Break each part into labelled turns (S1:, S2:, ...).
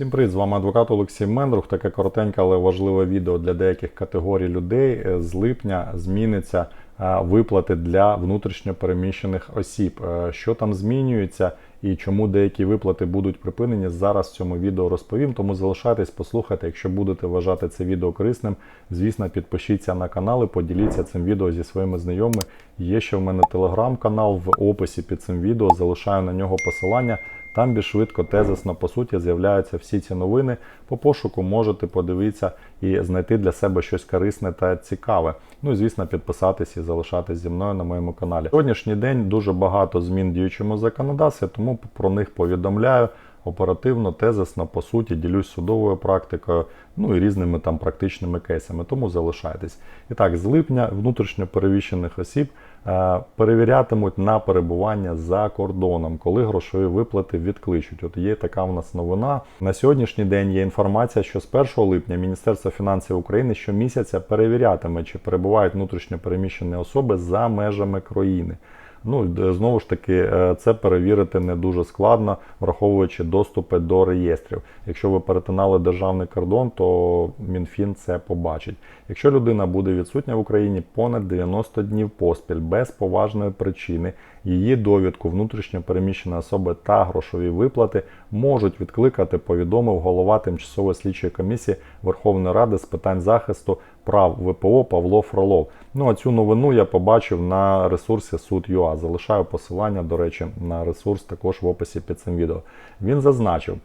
S1: Всім привіт, з вами адвокат Олексій Мендрух. Таке коротеньке, але важливе відео для деяких категорій людей. Е, З липня зміниться е, виплати для внутрішньопереміщених осіб. Е, Що там змінюється і чому деякі виплати будуть припинені, зараз в цьому відео розповім. Тому залишайтесь, послухайте. Якщо будете вважати це відео корисним, звісно, підпишіться на канал і поділіться цим відео зі своїми знайомими. Є ще в мене телеграм-канал в описі під цим відео. Залишаю на нього посилання. Там більш швидко, тезисно, по суті, з'являються всі ці новини. По пошуку можете подивитися і знайти для себе щось корисне та цікаве. Ну і звісно, підписатись і залишатись зі мною на моєму каналі. Сьогоднішній день дуже багато змін діючому законодавстві, тому про них повідомляю. Оперативно, тезисно, по суті, ділюсь судовою практикою, ну і різними там практичними кейсами, тому залишайтесь. І так, з липня внутрішньо перевіщених осіб е, перевірятимуть на перебування за кордоном, коли грошові виплати відкличуть. От є така в нас новина. На сьогоднішній день є інформація, що з 1 липня Міністерство фінансів України щомісяця перевірятиме, чи перебувають внутрішньо переміщені особи за межами країни. Ну знову ж таки, е, це перевірити не дуже складно, враховуючи доступи до реєстрів. Якщо ви перетинали державний кордон, то МінФін це побачить. Якщо людина буде відсутня в Україні понад 90 днів поспіль без поважної причини, її довідку внутрішньо переміщеної особи та грошові виплати можуть відкликати, повідомив голова тимчасової слідчої комісії Верховної Ради з питань захисту прав ВПО Павло Фролов. Ну а цю новину я побачив на ресурсі суд.ua. Залишаю посилання, до речі, на ресурс також в описі під цим відео. Він зазначив.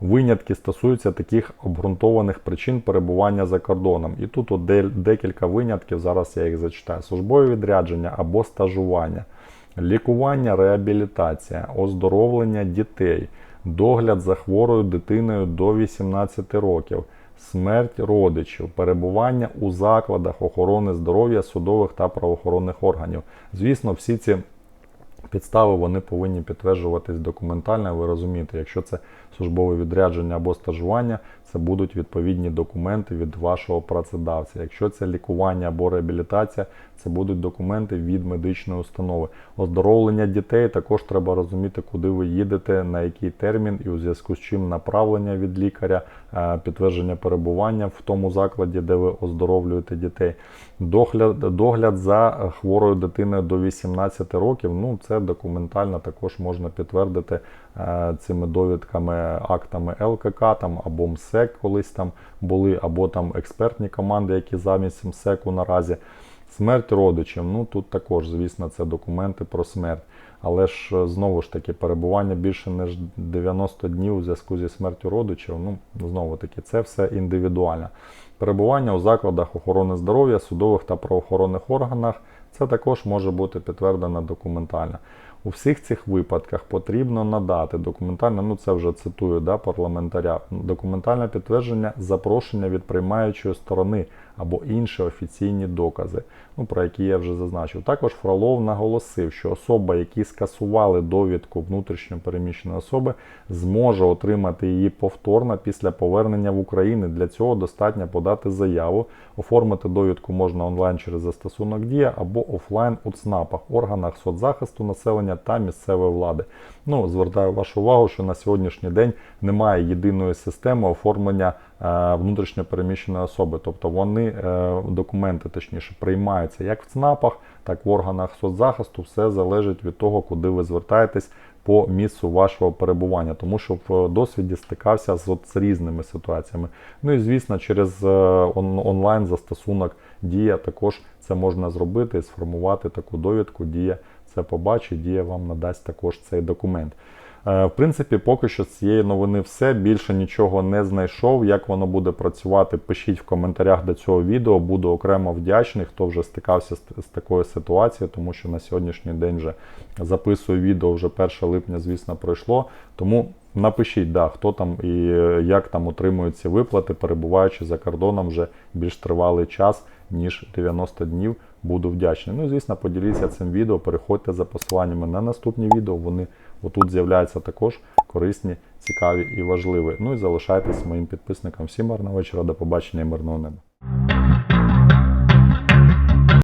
S1: Винятки стосуються таких обґрунтованих причин перебування за кордоном. І тут от декілька винятків, зараз я їх зачитаю: службове відрядження або стажування, лікування, реабілітація, оздоровлення дітей, догляд за хворою дитиною до 18 років, смерть родичів, перебування у закладах охорони здоров'я судових та правоохоронних органів. Звісно, всі ці підстави вони повинні підтверджуватись документально. Ви розумієте, якщо це службове відрядження або стажування, це будуть відповідні документи від вашого працедавця. Якщо це лікування або реабілітація, це будуть документи від медичної установи. Оздоровлення дітей також треба розуміти, куди ви їдете, на який термін, і у зв'язку з чим направлення від лікаря, е, підтвердження перебування в тому закладі, де ви оздоровлюєте дітей. Догляд, догляд за хворою дитиною до 18 років. Ну це документально також можна підтвердити е, цими довідками, актами ЛКК там або МСЕК колись там були, або там експертні команди, які замість МСЕКу наразі. Смерть родичів. Ну тут також, звісно, це документи про смерть. Але ж е, знову ж таки, перебування більше ніж 90 днів у зв'язку зі смертю родичів. Ну знову таки, це все індивідуально. Перебування у закладах охорони здоров'я, судових та правоохоронних органах. Це також може бути підтверджено документально. У всіх цих випадках потрібно надати документальне, ну це вже цитую да, парламентаря, документальне підтвердження запрошення від приймаючої сторони або інші офіційні докази, ну, про які я вже зазначив. Також Фролов наголосив, що особа, які скасували довідку внутрішньо переміщеної особи, зможе отримати її повторно після повернення в Україну. Для цього достатньо подати заяву. Оформити довідку можна онлайн через застосунок Дія або офлайн у ЦНАПах, органах соцзахисту населення та місцевої влади. Ну, звертаю вашу увагу, що на сьогоднішній день немає єдиної системи оформлення е, внутрішньо переміщеної особи. Тобто вони е, документи точніше приймаються як в ЦНАПах, так і в органах соцзахисту. Все залежить від того, куди ви звертаєтесь по місцю вашого перебування, тому що в досвіді стикався з, от, з різними ситуаціями. Ну і звісно, через е, он, онлайн застосунок Дія також це можна зробити і сформувати таку довідку. Дія це побачить, Дія вам надасть також цей документ. Е, В принципі, поки що з цієї новини все. Більше нічого не знайшов. Як воно буде працювати, пишіть в коментарях до цього відео. Буду окремо вдячний, хто вже стикався з, такою ситуацією, тому що на сьогоднішній день вже записую відео, вже 1 липня, звісно, пройшло. Тому напишіть, да, хто там і е, як там отримують ці виплати, перебуваючи за кордоном вже більш тривалий час, ніж 90 днів. Буду вдячний. Ну і звісно, поділіться цим відео, переходьте за посиланнями на наступні відео. Вони отут з'являються також корисні, цікаві і важливі. Ну і залишайтесь моїм підписникам. Всім гарного вечора, до побачення і мирного неба.